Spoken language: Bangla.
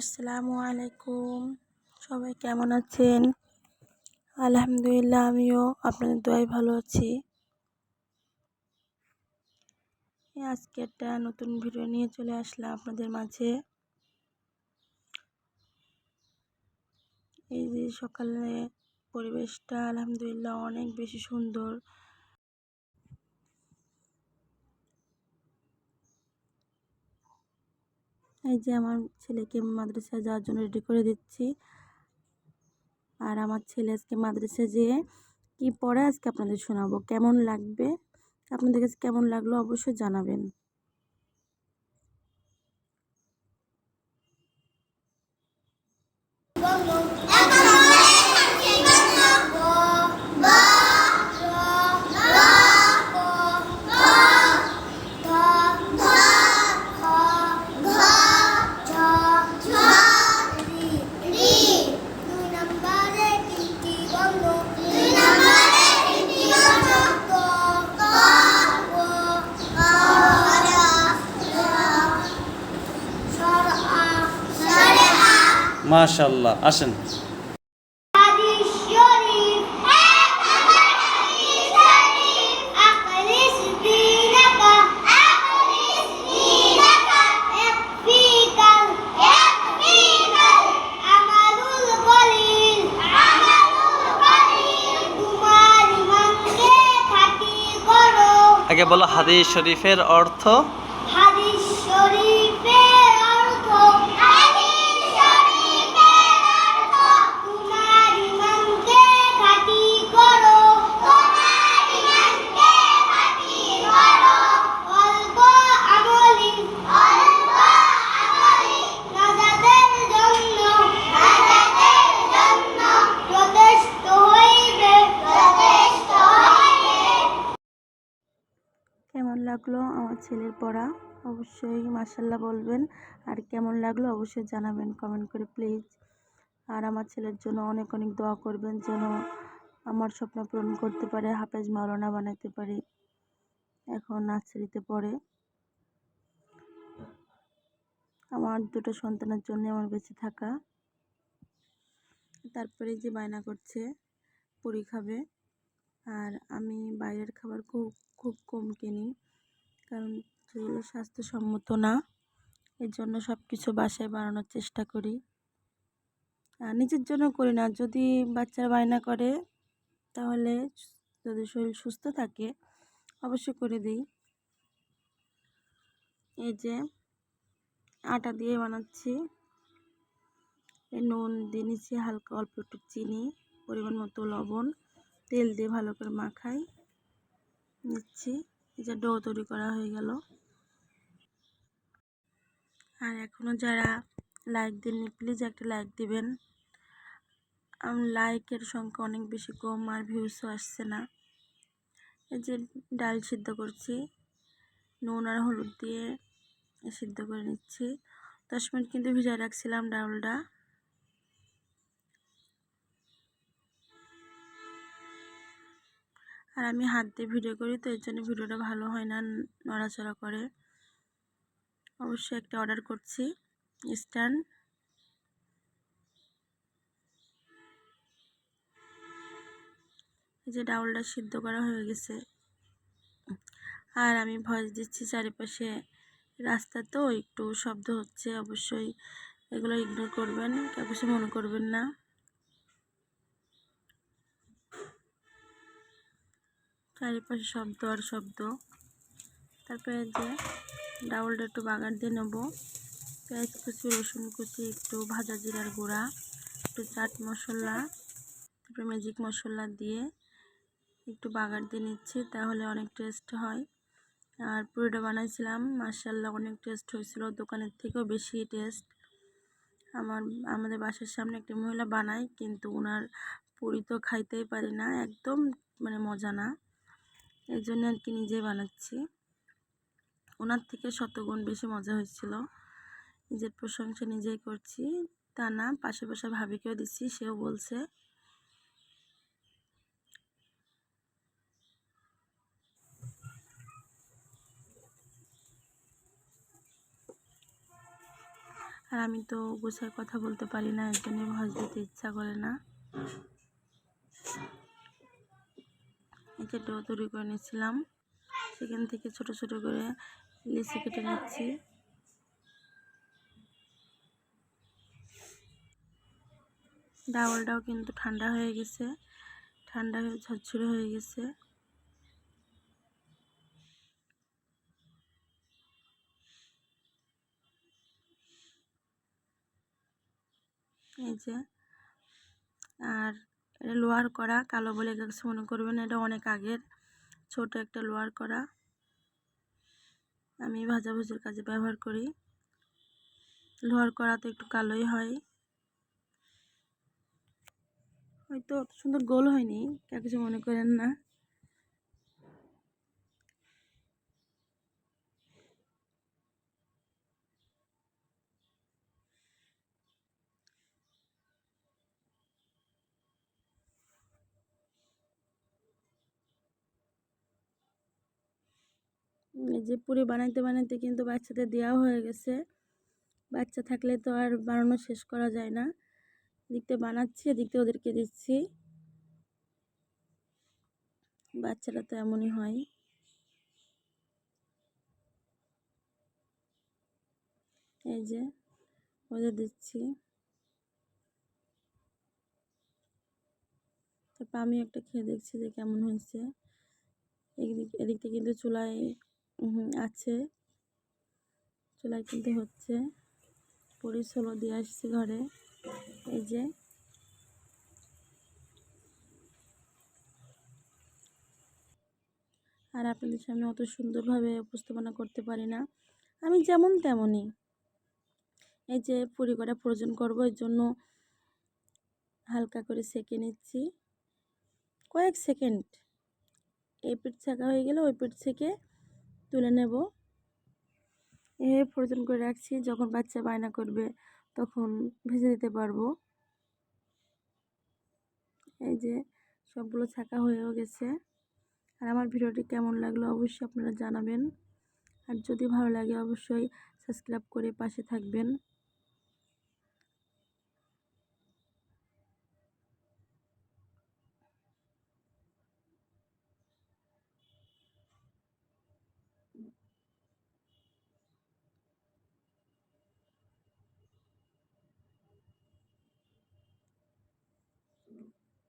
আসসালামু আলাইকুম। সবাই কেমন আছেন? আলহামদুলিল্লাহ, আমিও আপনাদের দোয়াই ভালো আছি। আজকে একটা নতুন ভিডিও নিয়ে চলে আসলাম আপনাদের মাঝে। এই যে সকালে পরিবেশটা আলহামদুলিল্লাহ অনেক বেশি সুন্দর। এই যে আমার ছেলেকে মাদ্রাসায় যাওয়ার জন্য রেডি করে দিচ্ছি। আর আমার ছেলে আজকে মাদ্রাসায় যেয়ে কি পড়ে আজকে আপনাদের শোনাবো। কেমন লাগবে? আপনাদের কাছে কেমন লাগল অবশ্যই জানাবেন। খাঁটি করো আগে বলো হাদিস শরীফের অর্থ। হাদিস শরীফের লাগল আমার ছেলের পড়া? অবশ্যই মাসাল্লাহ বলবেন। আর কেমন লাগল অবশ্যই জানাবেন কমেন্ট করে প্লিজ আর আমার ছেলের জন্য অনেক অনেক দোয়া করবেন যেন আমার স্বপ্ন পূরণ করতে পারে, হাফেজ মাওলানা বানাইতে পারি। এখন নার্সারিতে পড়ে। আমার দুটো সন্তানের জন্য আমার বেঁচে থাকা। তারপরে যে বায়না করছে, পুরি খাবে। আর আমি বাইরের খাবার খুব খুব কম কিনি। কারণ সেগুলো স্বাস্থ্যসম্মত না, এর জন্য সব কিছু বাসায় বানানোর চেষ্টা করি। আর নিজের জন্য করি না, যদি বাচ্চারা বায়না করে, তাহলে যদি শরীর সুস্থ থাকে, অবশ্যই করে দিই। এই যে আটা দিয়ে বানাচ্ছি। নুন দিয়ে নিচ্ছি হালকা অল্প একটু চিনি, পরিমাণ মতো লবণ, তেল দিয়ে ভালো করে মাখাই, নিচ্ছি। যে ডো তৈরি করা হয়ে গেল। আর এখনও যারা লাইক দেননি প্লিজ একটা লাইক দিবেন। লাইকের সংখ্যা অনেক বেশি কম আর ভিউসও আসছে না। এই যে ডাল সিদ্ধ করছি, নুন আর হলুদ দিয়ে সিদ্ধ করে নিচ্ছি। দশ মিনিট কিন্তু ভিজায় রাখছিলাম ডাউলটা আর আমি হাত দিয়ে ভিডিও করি, তো এর জন্য ভিডিওটা ভালো হয় না, নড়াচড়া করে। অবশ্যই একটা অর্ডার করছি, স্ট্যান্ড। এই যে ডাউলটা সিদ্ধ করা হয়ে গেছে। আর আমি ভয়েস দিচ্ছি চারিপাশে রাস্তা, তো একটু শব্দ হচ্ছে, অবশ্যই এগুলো ইগনোর করবেন কেউ কিছু মনে করবেন না। চারিপাশে শব্দ আর শব্দ। তারপরে যে ডাউলটা একটু বাগার দিয়ে নেব। পেঁয়াজ কুচি, রসুন কুচি, একটু ভাজা জিরার গুঁড়া, একটু চাট মশলা, তারপরে ম্যাজিক মশলা দিয়ে একটু বাগার দিয়ে নিচ্ছি, তাহলে অনেক টেস্ট হয়। আর পুরোটা বানাইছিলাম মার্শাল্লাহ অনেক টেস্ট হয়েছিল, দোকানের থেকেও বেশি টেস্ট আমার, আমাদের বাসার সামনে একটি মহিলা বানায়, কিন্তু ওনার পুরি তো খাইতেই পারি না, একদম মানে মজা না। এই জন্য আর কি নিজেই বানাচ্ছি। ওনার থেকে শতগুণ বেশি মজা হয়েছিল। নিজের প্রশংসা নিজেই করছি। তা না, পাশে পাশে ভাবিকেও দিচ্ছি, সেও বলছে। আর আমি তো গোছায় কথা বলতে পারি না, এর জন্য ভয়েস দিতে ইচ্ছা করে না। যে ডো তৈরি করে নিয়েছিলাম। সেখান থেকে ছোট ছোট করে লিচি কেটে নিচ্ছি। ডাউলটাও কিন্তু ঠান্ডা হয়ে গেছে। ঠান্ডা হয়ে, ঝরঝরে হয়ে গেছে। এই যে, আর এটা লোহার করা, কালো বলে কাছে মনে করবেন এটা অনেক আগের। ছোট একটা লোহার করা। আমি ভাজাভুজির কাজে ব্যবহার করি। লোহার করা তো একটু কালোই হয়। হয়তো সুন্দর গোল হয়নি কেউ কিছু মনে করেন না। যে পুরি বানাইতে বানাইতে কিন্তু বাচ্চাদের দেওয়াও হয়ে গেছে। বাচ্চা থাকলে তো আর বানানো শেষ করা যায় না। এদিকটা বানাচ্ছি এদিকটা ওদেরকে দিচ্ছি। বাচ্চারা তো এমনই হয়। এই যে ওদের দিচ্ছি। তারপর আমি একটা খেয়ে দেখছি যে কেমন হয়েছে। এদিক এদিকটা কিন্তু চুলায় আছে। চুলায় কিনতে হচ্ছে। পুরি ষোলো দিয়ে আসছি ঘরে। এই যে। আর আপনাদের সামনে অত সুন্দরভাবে উপস্থাপনা করতে পারি না। আমি যেমন তেমনই। এই যে পুরি কটা প্রয়োজন করব, এর জন্য হালকা করে সেঁকে নিচ্ছি। কয়েক সেকেন্ড। এই পিঠ ছাকা হয়ে গেলে ওই পিঠ থেকে তুলে নেব। এভাবে ফ্রোজেন করে রাখছি, যখন বাচ্চা বায়না করবে তখন ভেজে দিতে পারব। এই যে সবগুলো ছাকা হয়েও গেছে। আর আমার ভিডিওটি কেমন লাগল অবশ্যই আপনারা জানাবেন। আর যদি ভালো লাগে অবশ্যই সাবস্ক্রাইব করে পাশে থাকবেন।